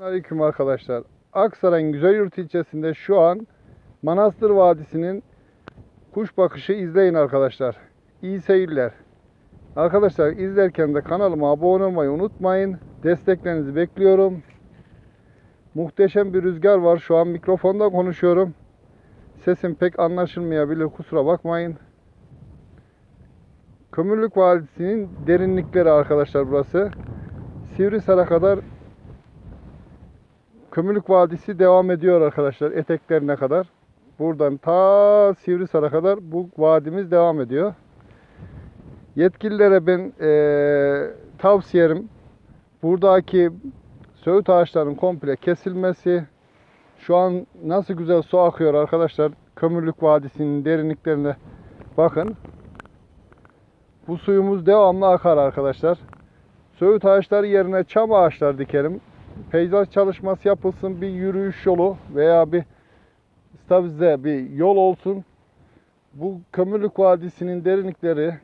Aleyküm arkadaşlar. Aksaray'ın Güzelyurt ilçesinde şu an Manastır Vadisi'nin kuş bakışı izleyin arkadaşlar. İyi seyirler. Arkadaşlar izlerken de kanalıma abone olmayı unutmayın. Desteklerinizi bekliyorum. Muhteşem bir rüzgar var. Şu an mikrofonda konuşuyorum. Sesim pek anlaşılmayabilir. Kusura bakmayın. Kömürlük Vadisi'nin derinlikleri arkadaşlar burası. Sivrisar'a kadar Kömürlük Vadisi devam ediyor arkadaşlar eteklerine kadar. Buradan ta Sivrisar'a kadar bu vadimiz devam ediyor. Yetkililere ben eee tavsiyerim buradaki söğüt ağaçlarının komple kesilmesi. Şu an nasıl güzel su akıyor arkadaşlar. Kömürlük Vadisi'nin derinliklerine bakın. Bu suyumuz devamlı akar arkadaşlar. Söğüt ağaçları yerine çam ağaçlar dikelim peyzaj çalışması yapılsın, bir yürüyüş yolu veya bir stabilize bir yol olsun. Bu Kömürlük Vadisi'nin derinlikleri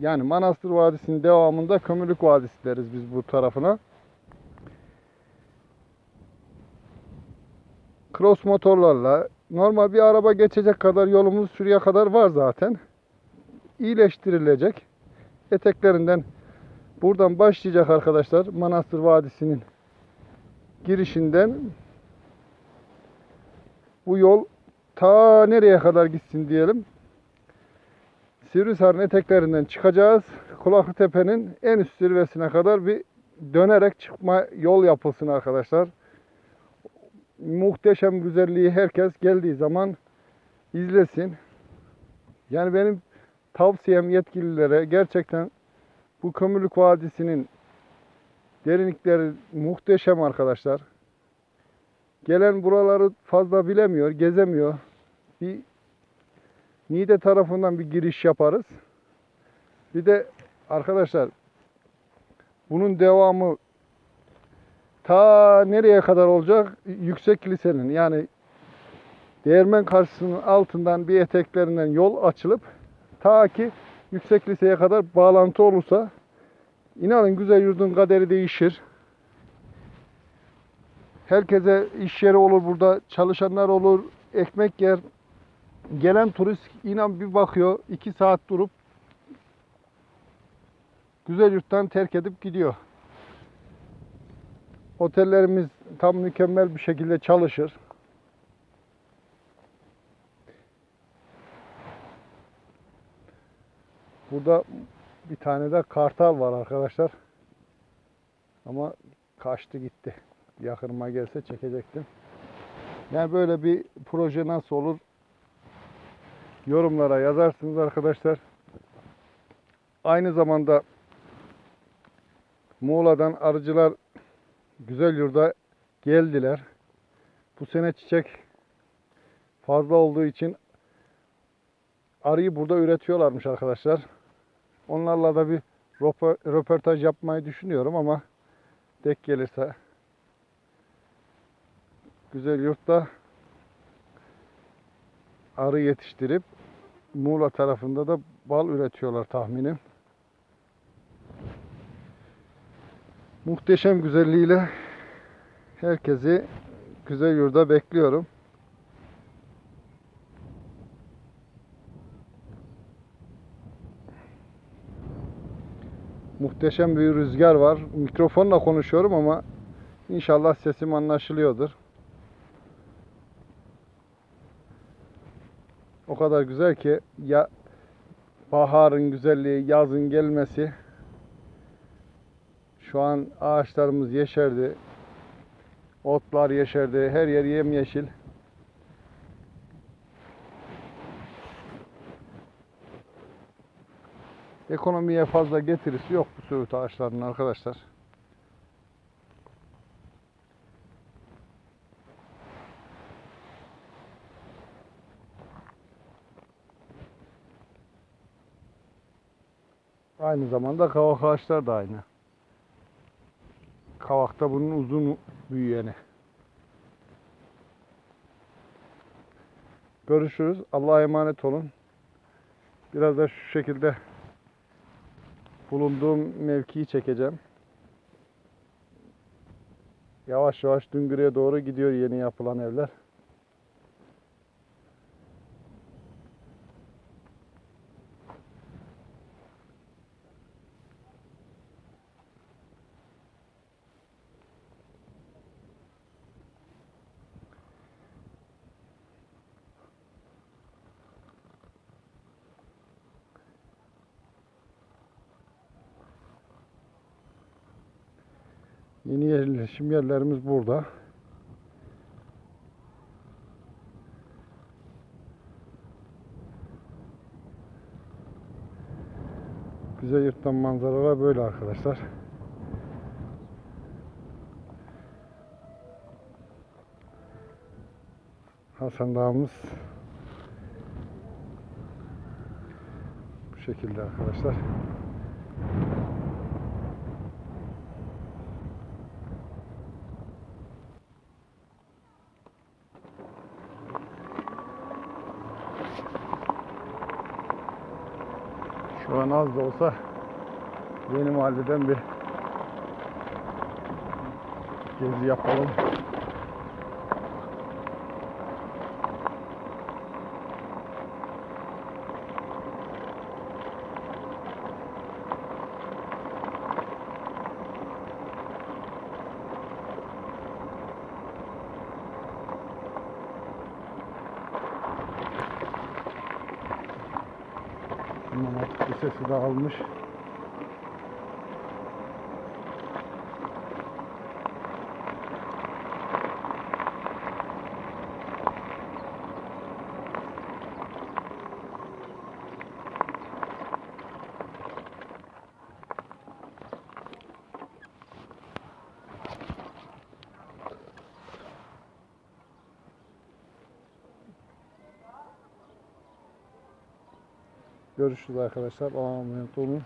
yani Manastır Vadisi'nin devamında Kömürlük Vadisi deriz biz bu tarafına. Cross motorlarla normal bir araba geçecek kadar yolumuz şuraya kadar var zaten. İyileştirilecek. Eteklerinden buradan başlayacak arkadaşlar Manastır Vadisi'nin girişinden bu yol ta nereye kadar gitsin diyelim. Sivrisar'ın eteklerinden çıkacağız. Kulaklı Tepe'nin en üst zirvesine kadar bir dönerek çıkma yol yapılsın arkadaşlar. Muhteşem güzelliği herkes geldiği zaman izlesin. Yani benim tavsiyem yetkililere gerçekten bu Kömürlük Vadisi'nin Derinlikleri muhteşem arkadaşlar. Gelen buraları fazla bilemiyor, gezemiyor. Bir Niğde tarafından bir giriş yaparız. Bir de arkadaşlar bunun devamı ta nereye kadar olacak? Yüksek lisenin yani değirmen karşısının altından bir eteklerinden yol açılıp ta ki yüksek liseye kadar bağlantı olursa İnanın güzel yurdun kaderi değişir. Herkese iş yeri olur burada. Çalışanlar olur. Ekmek yer. Gelen turist inan bir bakıyor. iki saat durup güzel yurttan terk edip gidiyor. Otellerimiz tam mükemmel bir şekilde çalışır. Burada bir tane de kartal var arkadaşlar. Ama kaçtı gitti. Yakınıma gelse çekecektim. Yani böyle bir proje nasıl olur? Yorumlara yazarsınız arkadaşlar. Aynı zamanda Muğla'dan arıcılar güzel yurda geldiler. Bu sene çiçek fazla olduğu için arıyı burada üretiyorlarmış arkadaşlar. Onlarla da bir röpo- röportaj yapmayı düşünüyorum ama dek gelirse güzel yurtta arı yetiştirip Muğla tarafında da bal üretiyorlar tahminim. Muhteşem güzelliğiyle herkesi güzel yurda bekliyorum. Muhteşem bir rüzgar var. Mikrofonla konuşuyorum ama inşallah sesim anlaşılıyordur. O kadar güzel ki ya baharın güzelliği, yazın gelmesi. Şu an ağaçlarımız yeşerdi. Otlar yeşerdi. Her yer yemyeşil. Ekonomiye fazla getirisi yok bu söğüt ağaçlarının arkadaşlar. Aynı zamanda kavak ağaçlar da aynı. Kavak da bunun uzun büyüyeni. Görüşürüz. Allah'a emanet olun. Biraz da şu şekilde bulunduğum mevkiyi çekeceğim. Yavaş yavaş Düngür'e doğru gidiyor yeni yapılan evler. Yeni yerleşim yerlerimiz burada. Bize yırttan manzaralar böyle arkadaşlar. Hasan Dağımız bu şekilde arkadaşlar. Şu az da olsa yeni mahalleden bir gezi yapalım. İmam Hatip Lisesi de almış. Görüşürüz arkadaşlar. Allah'a emanet olun.